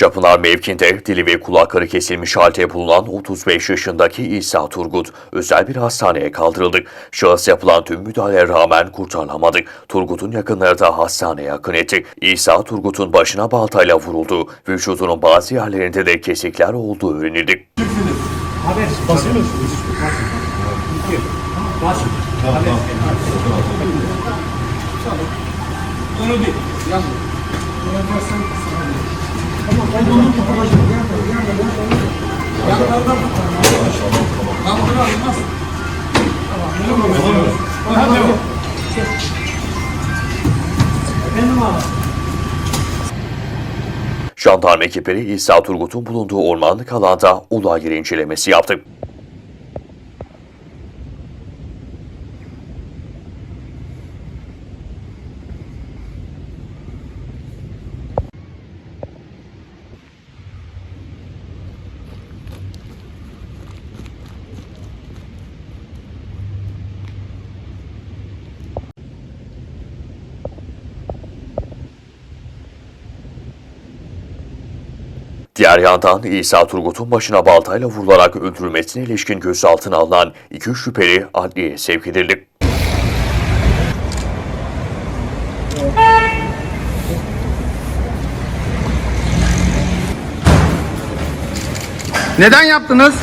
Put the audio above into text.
Akçapınar mevkinde dili ve kulakları kesilmiş halde bulunan 35 yaşındaki İsa Turgut özel bir hastaneye kaldırıldı. Şahıs yapılan tüm müdahaleye rağmen kurtarılamadı. Turgut'un yakınları da hastaneye akın etti. İsa Turgut'un başına baltayla vuruldu. Vücudunun bazı yerlerinde de kesikler olduğu öğrenildi. Onu. Yazın. Jandarma ekipleri İsa Turgut'un bulunduğu ormanlık alanda olay yeri incelemesi yaptı. Diğer yandan İsa Turgut'un başına baltayla vurularak öldürülmesine ilişkin gözaltına alınan iki şüpheli adliyeye sevk edildi. Neden yaptınız?